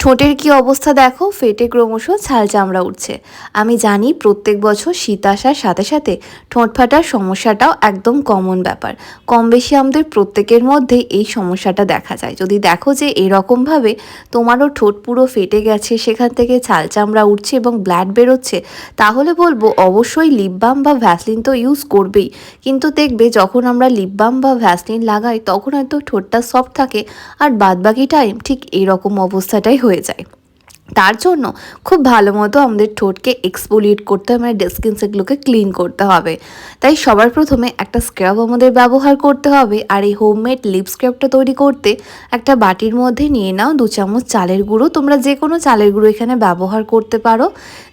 ঠোঁটের কি অবস্থা দেখো? ফেটে ক্রমশ ছাল চামড়া উঠছে। আমি জানি প্রত্যেক বছর শীত আসার সাথে সাথে ঠোঁট ফাটার সমস্যাটাও একদম কমন ব্যাপার। কম বেশি আমাদের প্রত্যেকের মধ্যেই এই সমস্যাটা দেখা যায়। যদি দেখো যে এরকমভাবে তোমারও ঠোঁট পুরো ফেটে গেছে, সেখান থেকে ছাল চামড়া উঠছে এবং ব্লাড বেরোচ্ছে, তাহলে বলব অবশ্যই লিপ বাম বা ভ্যাসলিন তো ইউজ করবেই। কিন্তু দেখবে যখন আমরা লিপ বাম বা ভ্যাসলিন লাগাই, তখন হয়তো ঠোঁটটা সফট থাকে, আর বাদবাকি টাইম ঠিক এরকম অবস্থাটাই হয়ে যায়। তার জন্য খুব ভালো মতো আমাদের ঠোঁটকে এক্সপোলিয়েট করতে হবে মানে ডেস্কিন সেগুলোকে ক্লিন করতে হবে। তাই সবার প্রথমে একটা স্ক্রাব আমাদের ব্যবহার করতে হবে আর এই হোমমেড লিপ স্ক্রাবটা তৈরি করতে একটা বাটির মধ্যে নিয়ে নাও, দু চামচ চালের গুঁড়ো। তোমরা যে কোনো চালের গুঁড়ো এখানে ব্যবহার করতে পারো।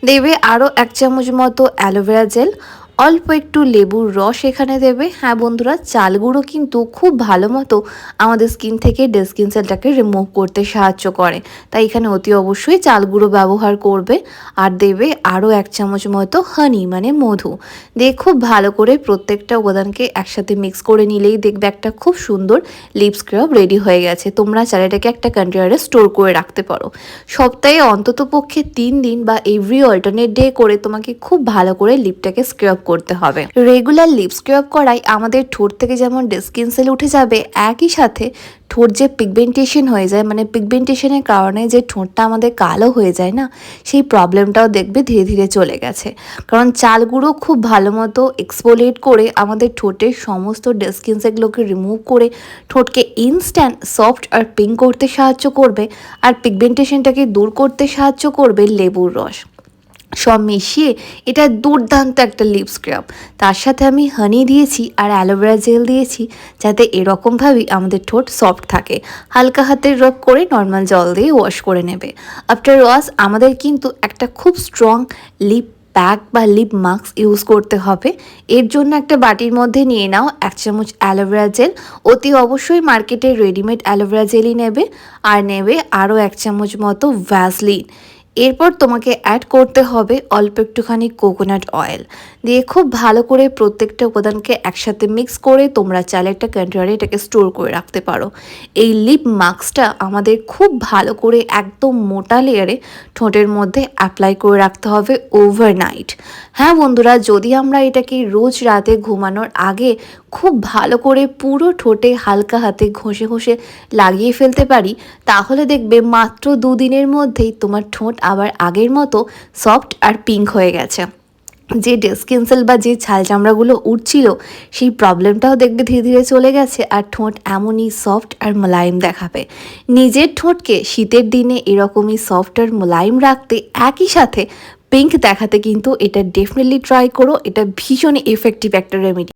দেবে আরও এক চামচ মতো অ্যালোভেরা জেল অল্প একটু লেবুর রস এখানে দেবে। হ্যাঁ বন্ধুরা চাল গুঁড়ো কিন্তু খুব ভালো মতো আমাদের স্কিন থেকে ডেড স্কিন সেলটাকে রিমুভ করতে সাহায্য করে। তাই এখানে অতি অবশ্যই চাল গুঁড়ো ব্যবহার করবে আর দেবে আরও এক চামচ মতো হানি মানে মধু। দিয়ে খুব ভালো করে প্রত্যেকটা উপাদানকে একসাথে মিক্স করে নিলেই দেখবে একটা খুব সুন্দর লিপ স্ক্রাব রেডি হয়ে গেছে। তোমরা চালেটাকে একটা কন্টেনারে স্টোর করে রাখতে পারো। সপ্তাহে অন্তত পক্ষে তিন দিন বা এভরি অল্টারনেট ডে করে তোমাকে খুব ভালো করে লিপটাকে স্ক্রাব করতে হবে। রেগুলার লিপ স্ক্রাব করাই আমাদের ঠোঁট থেকে যেমন স্কিন সেল উঠে যাবে, একই সাথে ঠোঁট যে পিগমেন্টেশন হয়ে যায় মানে পিগমেন্টেশনের কারণে যে ঠোঁটটা আমাদের কালো হয়ে যায় না, সেই প্রবলেমটাও দেখবে ধীরে ধীরে চলে গেছে। কারণ চালগুলো খুব ভালো মতো এক্সপোলেট করে আমাদের ঠোঁটের সমস্ত ডেস্কিন সেগুলোকে রিমুভ করে ঠোঁটকে ইনস্ট্যান্ট সফট আর পিঙ্ক করতে সাহায্য করবে, আর পিগমেন্টেশনটাকে দূর করতে সাহায্য করবে লেবুর রস। সব মিশিয়ে এটা দুর্দান্ত একটা লিপ স্ক্রাব তার সাথে আমি হানি দিয়েছি আর অ্যালোভেরা জেল দিয়েছি যাতে এরকমভাবেই আমাদের ঠোঁট সফট থাকে। হালকা হাতের রব করে নর্মাল জল দিয়ে ওয়াশ করে নেবে। আফটার ওয়াশ আমাদের কিন্তু একটা খুব স্ট্রং লিপ প্যাক বা লিপ মাস্ক ইউজ করতে হবে। এর জন্য একটা বাটির মধ্যে নিয়ে নাও এক চামচ অ্যালোভেরা জেল অতি অবশ্যই মার্কেটে রেডিমেড অ্যালোভেরা জেলই নেবে। আর নেবে আরও এক চামচ মতো ভ্যাসলিন এরপর তোমাকে অ্যাড করতে হবে অল্প একটুখানি কোকোনাট অয়েল দিয়ে খুব ভালো করে প্রত্যেকটা উপাদানকে একসাথে মিক্স করে তোমরা চালে একটা কন্টেনারে এটাকে স্টোর করে রাখতে পারো। এই লিপ মাস্কটা আমাদের খুব ভালো করে একদম মোটা লেয়ারে ঠোঁটের মধ্যে অ্যাপ্লাই করে রাখতে হবে ওভারনাইট হ্যাঁ বন্ধুরা, যদি আমরা এটাকে রোজ রাতে ঘুমানোর আগে খুব ভালো করে পুরো ঠোঁটে হালকা হাতে ঘষে ঘষে লাগিয়ে ফেলতে পারি, তাহলে দেখবে মাত্র দুদিনের মধ্যেই তোমার ঠোঁট আবার আগের মতো সফট আর পিঙ্ক হয়ে গেছে। যে ডেস্কিনসেল বা যে ছাল চামড়াগুলো উঠছিল সেই প্রবলেমটাও দেখবে ধীরে ধীরে চলে গেছে আর ঠোঁট এমনই সফট আর মোলায়েম দেখাবে। নিজের ঠোঁটকে শীতের দিনে এরকমই সফট আর মোলায়েম রাখতে একই সাথে পিঙ্ক দেখাতে কিন্তু এটা ডেফিনেটলি ট্রাই করো, এটা ভীষণই এফেক্টিভ একটা রেমেডি